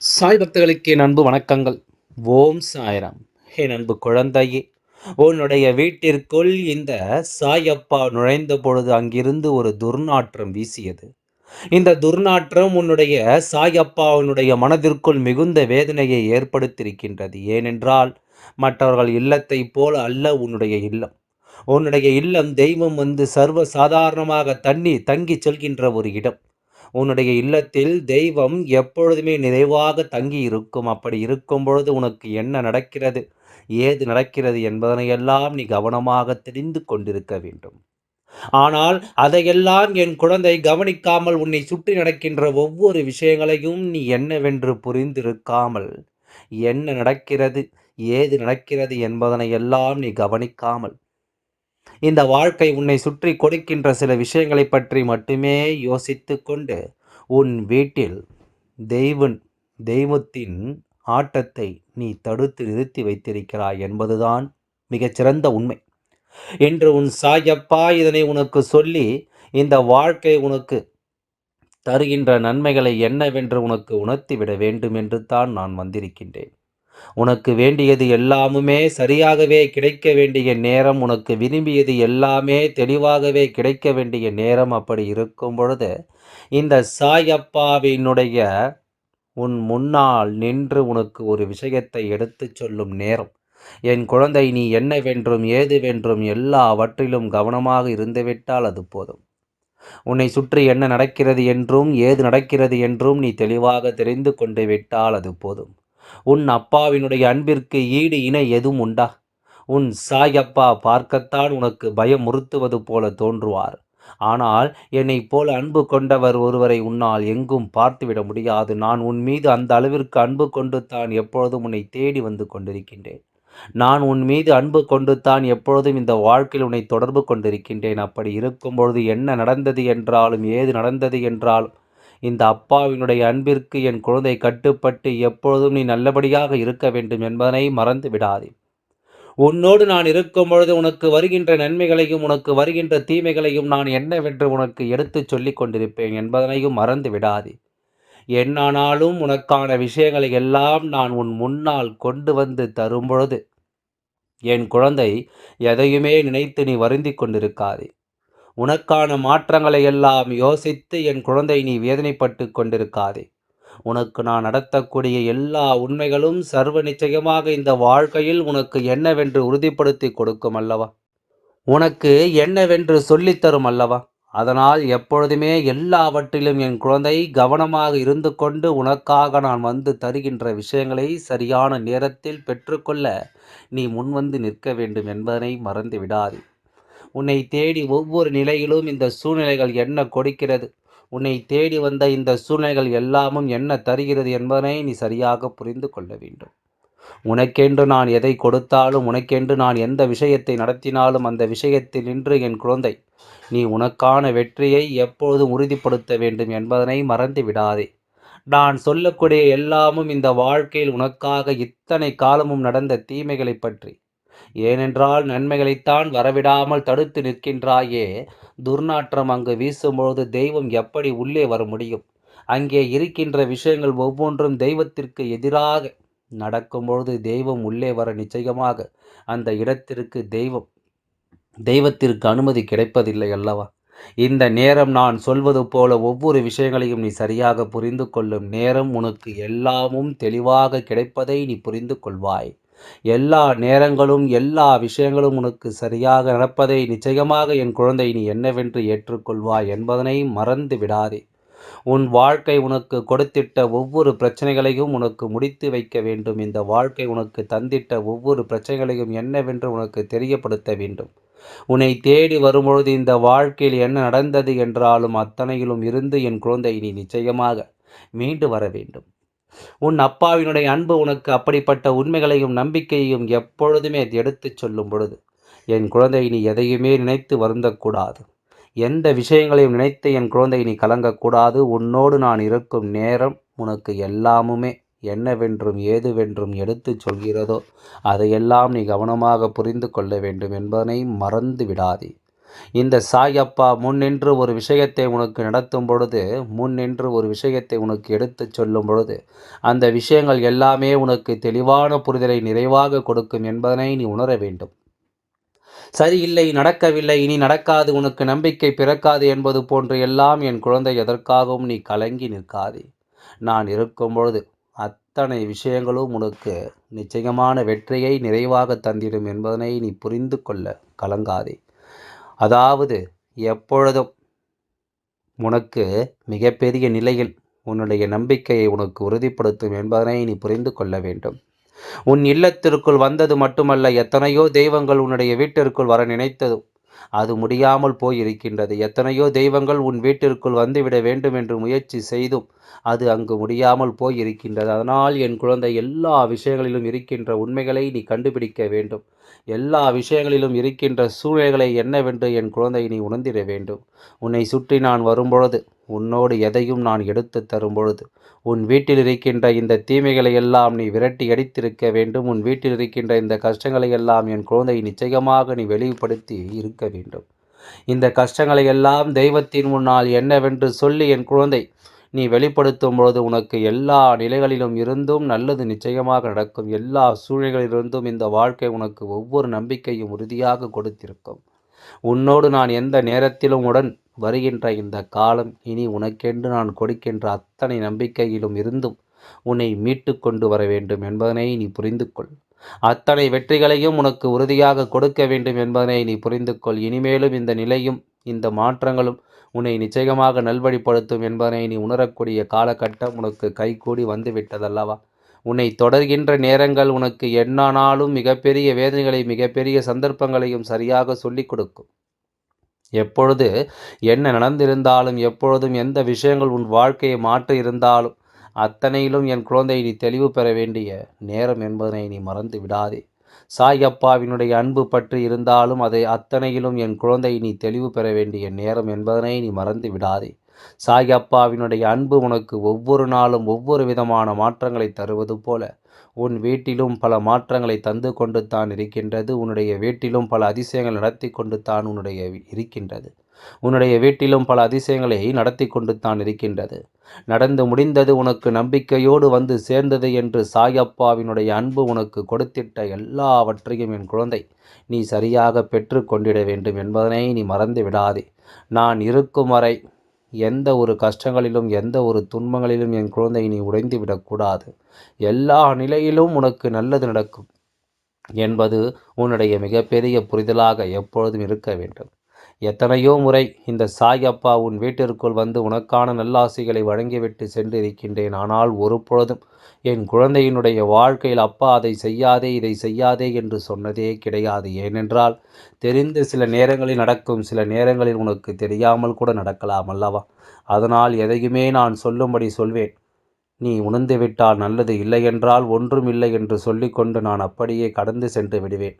சாய் பக்தர்களுக்கு என் அன்பு வணக்கங்கள். ஓம் சாய்ராம். என் அன்பு குழந்தையே உன்னுடைய வீட்டிற்குள் இந்த சாயப்பா நுழைந்த பொழுது அங்கிருந்து ஒரு துர்நாற்றம் வீசியது. இந்த துர்நாற்றம் உன்னுடைய சாயப்பாவினுடைய மனதிற்குள் மிகுந்த வேதனையை ஏற்படுத்தியிருக்கின்றது. ஏனென்றால் மற்றவர்கள் இல்லத்தை போல அல்ல உன்னுடைய இல்லம். உன்னுடைய இல்லம் தெய்வம் வந்து சர்வ சாதாரணமாக தண்ணி தங்கி செல்கின்ற ஒரு இடம். உன்னுடைய இல்லத்தில் தெய்வம் எப்பொழுதுமே நிறைவாக தங்கி இருக்கும் அப்படி இருக்கும் பொழுது உனக்கு என்ன நடக்கிறது? ஏது நடக்கிறது என்பதனையெல்லாம் நீ கவனமாக தெரிந்து கொண்டிருக்க வேண்டும். ஆனால் அதையெல்லாம் என் குழந்தை கவனிக்காமல் உன்னை சுற்றி நடக்கின்ற ஒவ்வொரு விஷயங்களையும் நீ என்னவென்று புரிந்திருக்காமல் என்ன நடக்கிறது? ஏது நடக்கிறது என்பதனை எல்லாம் நீ கவனிக்காமல் இந்த வாழ்க்கை உன்னை சுற்றி கொடுக்கின்ற சில விஷயங்களை பற்றி மட்டுமே யோசித்து கொண்டு உன் வீட்டில் தெய்வன் தெய்வத்தின் ஆட்டத்தை நீ தடுத்து நிறுத்தி வைத்திருக்கிறாய் என்பதுதான் மிகச்சிறந்த உண்மை. என்று உன் சாயப்பா இதனை உனக்கு சொல்லி இந்த வாழ்க்கை உனக்கு தருகின்ற நன்மைகளை என்னவென்று உனக்கு உணர்த்திவிட வேண்டும் என்று தான் நான் வந்திருக்கின்றேன். உனக்கு வேண்டியது எல்லாமுமே சரியாகவே கிடைக்க வேண்டிய நேரம் உனக்கு விரும்பியது எல்லாமே தெளிவாகவே கிடைக்க வேண்டிய நேரம் அப்படி இருக்கும் பொழுது இந்த சாயப்பாவினுடைய உன் முன்னால் நின்று உனக்கு ஒரு விஷயத்தை எடுத்துச் சொல்லும் நேரம். என் குழந்தை நீ என்னவென்றும் ஏதுவென்றும் எல்லாவற்றிலும் கவனமாக இருந்துவிட்டால் அது போதும். உன்னை சுற்றி என்ன நடக்கிறது என்றும் ஏது நடக்கிறது என்றும் நீ தெளிவாக தெரிந்து கொண்டு விட்டால் அது போதும். உன் அப்பாவினுடைய அன்பிற்கு ஈடு இணை எதுவும் உண்டா? உன் சாயப்பா பார்க்கத்தான் உனக்கு பயம் போல தோன்றுவார். ஆனால் என்னைப் போல அன்பு கொண்டவர் ஒருவரை உன்னால் எங்கும் பார்த்துவிட முடியாது. நான் உன் மீது அந்த அளவிற்கு அன்பு கொண்டு தான் எப்பொழுதும் உன்னை தேடி வந்து கொண்டிருக்கின்றேன். நான் உன் மீது அன்பு கொண்டு தான் எப்பொழுதும் இந்த வாழ்க்கையில் உன்னை தொடர்பு கொண்டிருக்கின்றேன். அப்படி இருக்கும் பொழுது என்ன நடந்தது என்றாலும் ஏது நடந்தது என்றாலும் இந்த அப்பாவினுடைய அன்பிற்கு என் குழந்தை கட்டுப்பட்டு எப்பொழுதும் நீ நல்லபடியாக இருக்க வேண்டும் என்பதனை மறந்து விடாதே. உன்னோடு நான் இருக்கும் பொழுது உனக்கு வருகின்ற நன்மைகளையும் உனக்கு வருகின்ற தீமைகளையும் நான் என்னவென்று உனக்கு எடுத்துச் சொல்லிக் கொண்டிருப்பேன் என்பதனையும் மறந்து விடாதே. என்னானாலும் உனக்கான விஷயங்களை எல்லாம் நான் உன் முன்னால் கொண்டு வந்து தரும் பொழுது என் குழந்தை எதையுமே நினைத்து நீ வருந்தி கொண்டிருக்காதே. உனக்கான மாற்றங்களை எல்லாம் யோசித்து என் குழந்தை நீ வேதனைப்பட்டு கொண்டிருக்காதே. உனக்கு நான் நடத்தக்கூடிய எல்லா உண்மைகளும் சர்வ நிச்சயமாக இந்த வாழ்க்கையில் உனக்கு என்னவென்று உறுதிப்படுத்தி கொடுக்கும் அல்லவா? உனக்கு என்னவென்று சொல்லித்தரும் அல்லவா? அதனால் எப்பொழுதுமே எல்லாவற்றிலும் என் குழந்தை கவனமாக இருந்து கொண்டு உனக்காக நான் வந்து தருகின்ற விஷயங்களை சரியான நேரத்தில் பெற்றுக்கொள்ள நீ முன்வந்து நிற்க வேண்டும் என்பதனை மறந்து விடாதே. உன்னை தேடி ஒவ்வொரு நிலையிலும் இந்த சூழ்நிலைகள் என்ன கொடுக்கிறது? உன்னை தேடி வந்த இந்த சூழ்நிலைகள் எல்லாமும் என்ன தருகிறது என்பதனை நீ சரியாக புரிந்து கொள்ள வேண்டும். உனக்கென்று நான் எதை கொடுத்தாலும் உனக்கென்று நான் எந்த விஷயத்தை நடத்தினாலும் அந்த விஷயத்தில் நின்று என் குழந்தை நீ உனக்கான வெற்றியை எப்பொழுதும் உறுதிப்படுத்த வேண்டும் என்பதனை மறந்து விடாதே. நான் சொல்லக்கூடிய எல்லாமும் இந்த வாழ்க்கையில் உனக்காக இத்தனை காலமும் நடந்த தீமைகளை பற்றி. ஏனென்றால் நன்மைகளைத்தான் வரவிடாமல் தடுத்து நிற்கின்றாயே. துர்நாற்றம் அங்கு வீசும்பொழுது தெய்வம் எப்படி உள்ளே வர முடியும்? அங்கே இருக்கின்ற விஷயங்கள் ஒவ்வொன்றும் தெய்வத்திற்கு எதிராக நடக்கும்பொழுது தெய்வம் உள்ளே வர நிச்சயமாக அந்த இடத்திற்கு தெய்வம் தெய்வத்திற்கு அனுமதி கிடைப்பதில்லை அல்லவா? இந்த நேரம் நான் சொல்வது போல ஒவ்வொரு விஷயங்களையும் நீ சரியாக புரிந்து கொள்ளும் நேரம் உனக்கு எல்லாமும் தெளிவாக கிடைப்பதை நீ புரிந்து கொள்வாய். எல்லா நேரங்களும் எல்லா விஷயங்களும் உனக்கு சரியாக நடப்பதை நிச்சயமாக என் குழந்தை நீ என்னவென்று ஏற்றுக்கொள்வாய் என்பதனை மறந்து விடாதே. உன் வாழ்க்கை உனக்கு கொடுத்திட்ட ஒவ்வொரு பிரச்சனைகளையும் உனக்கு முடித்து வைக்க வேண்டும். இந்த வாழ்க்கை உனக்கு தந்திட்ட ஒவ்வொரு பிரச்சனைகளையும் என்னவென்று உனக்கு தெரியப்படுத்த வேண்டும். உன்னை தேடி வரும்பொழுது இந்த வாழ்க்கையில் என்ன நடந்தது என்றாலும் அத்தனையிலும் இருந்து என் குழந்தை நீ நிச்சயமாக மீண்டு வர வேண்டும். உன் அப்பாவினுடைய அன்பு உனக்கு அப்படிப்பட்ட உண்மைகளையும் நம்பிக்கையையும் எப்பொழுதுமே எடுத்துச் சொல்லும் பொழுது என் குழந்தை நீ எதையுமே நினைத்து வருந்தக்கூடாது. எந்த விஷயங்களையும் நினைத்து என் குழந்தை நீ கலங்கக்கூடாது. உன்னோடு நான் இருக்கும் நேரம் உனக்கு எல்லாமுமே என்னவென்றும் ஏதுவென்றும் எடுத்துச் சொல்கிறதோ அதையெல்லாம் நீ கவனமாக புரிந்து கொள்ள வேண்டும் என்பதனை மறந்து விடாதே இந்த சாயப்பா முன்னின்று ஒரு விஷயத்தை உனக்கு நடத்தும் பொழுது முன்னின்று ஒரு விஷயத்தை உனக்கு எடுத்துச் சொல்லும் பொழுது அந்த விஷயங்கள் எல்லாமே உனக்கு தெளிவான புரிதலை நிறைவாக கொடுக்கும் என்பதனை நீ உணர வேண்டும். சரியில்லை நடக்கவில்லை இனி நடக்காது உனக்கு நம்பிக்கை பிறக்காது என்பது போன்று எல்லாம் என் குழந்தை எதற்காகவும் நீ கலங்கி நிற்காதே. நான் இருக்கும் பொழுது அத்தனை விஷயங்களும் உனக்கு நிச்சயமான வெற்றியை நிறைவாக தந்திடும் என்பதனை நீ புரிந்து கொள்ள கலங்காதே. அதாவது எப்பொழுதும் உனக்கு மிகப்பெரிய நிலையில் உன்னுடைய நம்பிக்கையை உனக்கு உறுதிப்படுத்தும் என்பதனை நீ புரிந்து கொள்ள வேண்டும். உன் இல்லத்திற்குள் வந்தது மட்டுமல்ல எத்தனையோ தெய்வங்கள் உன்னுடைய வீட்டிற்குள் வர நினைத்ததும் அது முடியாமல் போயிருக்கின்றது. எத்தனையோ தெய்வங்கள் உன் வீட்டிற்குள் வந்துவிட வேண்டும் என்று முயற்சி செய்தும் அது அங்கு முடியாமல் போயிருக்கின்றது. அதனால் என் குழந்தை எல்லா விஷயங்களிலும் இருக்கின்ற உண்மைகளை நீ கண்டுபிடிக்க வேண்டும். எல்லா விஷயங்களிலும் இருக்கின்ற சூழ்நிலைகளை என்னவென்று என் குழந்தை நீ உணர்ந்திட வேண்டும். உன்னை சுற்றி நான் வரும்பொழுது உன்னோடு எதையும் நான் எடுத்து தரும்பொழுது உன் வீட்டில் இருக்கின்ற இந்த தீமைகளை எல்லாம் நீ விரட்டி அடித்திருக்க வேண்டும். உன் வீட்டில் இருக்கின்ற இந்த கஷ்டங்களை எல்லாம் என் குழந்தை நிச்சயமாக நீ வெளிப்படுத்தி இருக்க வேண்டும். இந்த கஷ்டங்களை எல்லாம் தெய்வத்தின் முன்னால் என்னவென்று சொல்லி என் குழந்தை நீ வெளிப்படுத்தும் பொழுது உனக்கு எல்லா நிலைகளிலும் இருந்தும் நல்லது நிச்சயமாக நடக்கும். எல்லா சூழ்நிலைகளிலிருந்தும் இந்த வாழ்க்கை உனக்கு ஒவ்வொரு நம்பிக்கையும் உறுதியாக கொடுத்திருக்கும். உன்னோடு நான் எந்த நேரத்திலும் உடன் வருகின்ற இந்த காலம் இனி உனக்கென்று நான் கொடுக்கின்ற அத்தனை நம்பிக்கையிலும் இருந்தும் உன்னை மீட்டு கொண்டு வர வேண்டும் என்பதனை நீ புரிந்து கொள் அத்தனை வெற்றிகளையும் உனக்கு உறுதியாக கொடுக்க வேண்டும் என்பதனை நீ புரிந்து கொள் இனிமேலும் இந்த நிலையும் இந்த மாற்றங்களும் உன்னை நிச்சயமாக நல்வழிப்படுத்தும் என்பதனை நீ உணரக்கூடிய காலகட்டம் உனக்கு கைகூடி வந்துவிட்டதல்லவா? உன்னை தொடர்கின்ற நேரங்கள் உனக்கு என்னானாலும் மிகப்பெரிய வேதனைகளை மிகப்பெரிய சந்தர்ப்பங்களையும் சரியாக சொல்லிக் கொடுக்கும். எப்பொழுது என்ன நடந்திருந்தாலும் எப்பொழுதும் எந்த விஷயங்கள் உன் வாழ்க்கையை மாற்றி இருந்தாலும் அத்தனையிலும் என் குழந்தை நீ தெளிவு பெற வேண்டிய நேரம் என்பதனை நீ மறந்து விடாதே. சாயப்பாவினுடைய அன்பு பற்றி இருந்தாலும் அதை அத்தனையிலும் என் குழந்தை நீ தெளிவு பெற வேண்டிய நேரம் என்பதனை நீ மறந்து விடாதே. சாயப்பாவினுடைய அன்பு உனக்கு ஒவ்வொரு நாளும் ஒவ்வொரு விதமான மாற்றங்களை தருவது போல. உன் வீட்டிலும் பல மாற்றங்களை தந்து கொண்டு தான் இருக்கின்றது. உன்னுடைய வீட்டிலும் பல அதிசயங்கள் நடத்தி கொண்டு தான் உன்னுடைய இருக்கின்றது. உன்னுடைய வீட்டிலும் பல அதிசயங்களை நடத்தி கொண்டு தான் இருக்கின்றது. நடந்து முடிந்தது உனக்கு நம்பிக்கையோடு வந்து சேர்ந்தது என்று சாயப்பாவினுடைய அன்பு உனக்கு கொடுத்திட்ட எல்லாவற்றையும் என் குழந்தை நீ சரியாக பெற்று கொண்டிட வேண்டும் என்பதனை நீ மறந்து விடாதே. நான் இருக்கும் வரை எந்த ஒரு கஷ்டங்களிலும் எந்த ஒரு துன்பங்களிலும் என் குழந்தை நீ உடைந்து விடக்கூடாது எல்லா நிலையிலும் உனக்கு நல்லது நடக்கும் என்பது உன்னுடைய மிகப்பெரிய புரிதலாக எப்பொழுதும் இருக்க வேண்டும். எத்தனையோ முறை இந்த சாயப்பா உன் வீட்டிற்குள் வந்து உனக்கான நல்லாசிகளை வழங்கிவிட்டு சென்றிருக்கின்றேன். ஆனால் ஒரு பொழுதும் என் குழந்தையினுடைய வாழ்க்கையில் அப்பா அதை செய்யாதே இதை செய்யாதே என்று சொன்னதே கிடையாது. ஏனென்றால் தெரிந்து சில நேரங்களில் நடக்கும் சில நேரங்களில் உனக்கு தெரியாமல் கூட நடக்கலாம் அல்லவா? அதனால் எதையுமே நான் சொல்லும்படி சொல்வேன். நீ உணர்ந்துவிட்டால் நல்லது இல்லையென்றால் ஒன்றும் இல்லை என்று சொல்லிக்கொண்டு நான் அப்படியே கடந்து சென்று விடுவேன்.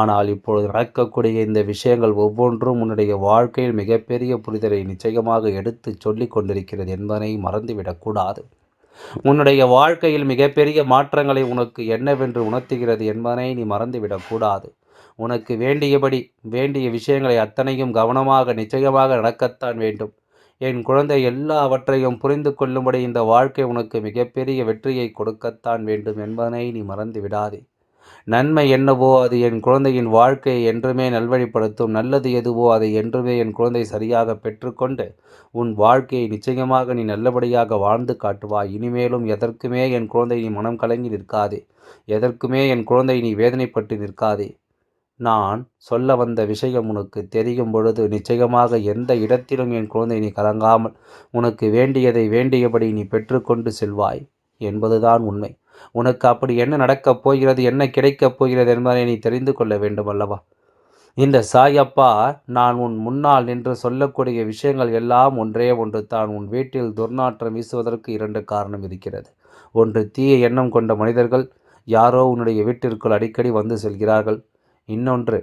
ஆனால் இப்பொழுது நடக்கக்கூடிய இந்த விஷயங்கள் ஒவ்வொன்றும் உன்னுடைய வாழ்க்கையில் மிகப்பெரிய புரிதலை நிச்சயமாக எடுத்து சொல்லிக் கொண்டிருக்கிறது என்பதனை மறந்துவிடக்கூடாது உன்னுடைய வாழ்க்கையில் மிகப்பெரிய மாற்றங்களை உனக்கு என்னவென்று உணர்த்துகிறது என்பதனை நீ மறந்துவிடக்கூடாது உனக்கு வேண்டியபடி வேண்டிய விஷயங்களை அத்தனையும் கவனமாக நிச்சயமாக நடக்கத்தான் வேண்டும். என் குழந்தை எல்லாவற்றையும் புரிந்து கொள்ளும்படி இந்த வாழ்க்கை உனக்கு மிகப்பெரிய வெற்றியை கொடுக்கத்தான் வேண்டும் என்பதனை நீ மறந்து விடாதே. நன்மை என்னவோ அது என் குழந்தையின் வாழ்க்கையை என்றுமே நல்வழிப்படுத்தும். நல்லது எதுவோ அதை என்றுமே என் குழந்தை சரியாக பெற்றுக்கொண்டு உன் வாழ்க்கையை நிச்சயமாக நீ நல்லபடியாக வாழ்ந்து காட்டுவாய். இனிமேலும் எதற்குமே என் குழந்தை நீ மனம் கலங்கி நிற்காதே. எதற்குமே என் குழந்தை நீ வேதனைப்பட்டு நிற்காதே. நான் சொல்ல வந்த விஷயம் உனக்கு தெரியும் பொழுது நிச்சயமாக எந்த இடத்திலும் என் குழந்தை நீ கலங்காமல் உனக்கு வேண்டியதை வேண்டியபடி நீ பெற்றுக்கொண்டு செல்வாய் என்பதுதான் உண்மை. உனக்கு அப்படி என்ன நடக்கப் போகிறது என்ன கிடைக்கப் போகிறது என்பதை நீ தெரிந்து கொள்ள வேண்டும் அல்லவா இந்த சாயப்பா நான் உன் முன்னால் நின்று சொல்லக்கூடிய விஷயங்கள் எல்லாம் ஒன்றே ஒன்று தான். உன் வீட்டில் துர்நாற்றம் வீசுவதற்கு இரண்டு காரணம் இருக்கிறது. ஒன்று தீய எண்ணம் கொண்ட மனிதர்கள் யாரோ உன்னுடைய வீட்டிற்குள் அடிக்கடி வந்து செல்கிறார்கள். இன்னொன்று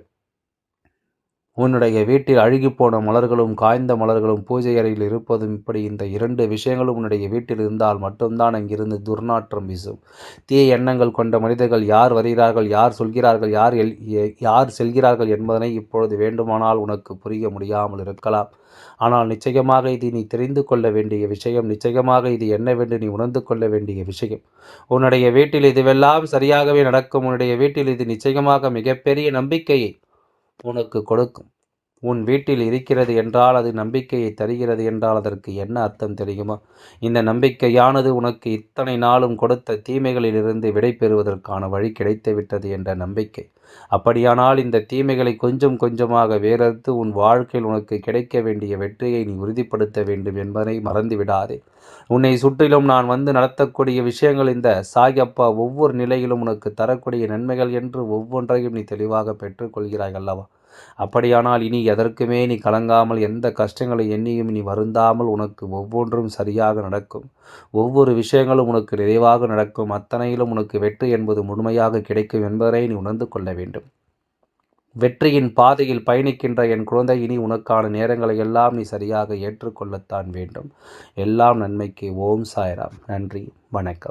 உன்னுடைய வீட்டில் அழுகிப்போன மலர்களும் காய்ந்த மலர்களும் பூஜை அறையில் இருப்பதும் இப்படி. இந்த இரண்டு விஷயங்களும் உன்னுடைய வீட்டில் இருந்தால் மட்டும்தான் அங்கிருந்து துர்நாற்றம் வீசும். தீய எண்ணங்கள் கொண்ட மனிதர்கள் யார் வருகிறார்கள் யார் சொல்கிறார்கள் யார் எல் யார் செல்கிறார்கள் என்பதனை இப்பொழுது வேண்டுமானால் உனக்கு புரிய முடியாமல் இருக்கலாம். ஆனால் நிச்சயமாக இது நீ தெரிந்து கொள்ள வேண்டிய விஷயம். நிச்சயமாக இது என்னவென்று நீ உணர்ந்து கொள்ள வேண்டிய விஷயம். உன்னுடைய வீட்டில் இதுவெல்லாம் சரியாகவே நடக்கும். உன்னுடைய வீட்டில் இது நிச்சயமாக மிகப்பெரிய நம்பிக்கையை உனக்கு கொடுக்கும். உன் வீட்டில் இருக்கிறது என்றால் அது நம்பிக்கையை தருகிறது என்றால் அதற்கு என்ன அர்த்தம் தெரியுமா? இந்த நம்பிக்கையானது உனக்கு இத்தனை நாளும் கொடுத்த தீமைகளிலிருந்து விடை பெறுவதற்கான வழி கிடைத்து விட்டது என்ற நம்பிக்கை. அப்படியானால் இந்த தீமைகளை கொஞ்சம் கொஞ்சமாக வேறறுத்து உன் வாழ்க்கையில் உனக்கு கிடைக்க வேண்டிய வெற்றியை நீ உறுதிப்படுத்த வேண்டும் என்பதை மறந்துவிடாதே. உன்னை சுற்றிலும் நான் வந்து நடத்தக்கூடிய விஷயங்கள் இந்த சாயப்பா ஒவ்வொரு நிலையிலும் உனக்கு தரக்கூடிய நன்மைகள் என்று ஒவ்வொன்றையும் நீ தெளிவாக பெற்றுக்கொள்கிறாய் அல்லவா? அப்படியானால் இனி எதற்குமே நீ கலங்காமல் எந்த கஷ்டங்களை எண்ணியும் நீ வருந்தாமல் உனக்கு ஒவ்வொன்றும் சரியாக நடக்கும். ஒவ்வொரு விஷயங்களும் உனக்கு நிறைவாக நடக்கும். அத்தனையிலும் உனக்கு வெற்றி என்பது முழுமையாக கிடைக்கும் என்பதை நீ உணர்ந்து கொள்ள வேண்டும். வெற்றியின் பாதையில் பயணிக்கின்ற என் குழந்தை இனி உனக்கான நேரங்களை எல்லாம் நீ சரியாக ஏற்றுக்கொள்ளத்தான் வேண்டும். எல்லாம் நன்மைக்கு. ஓம் சாய்ராம். நன்றி. வணக்கம்.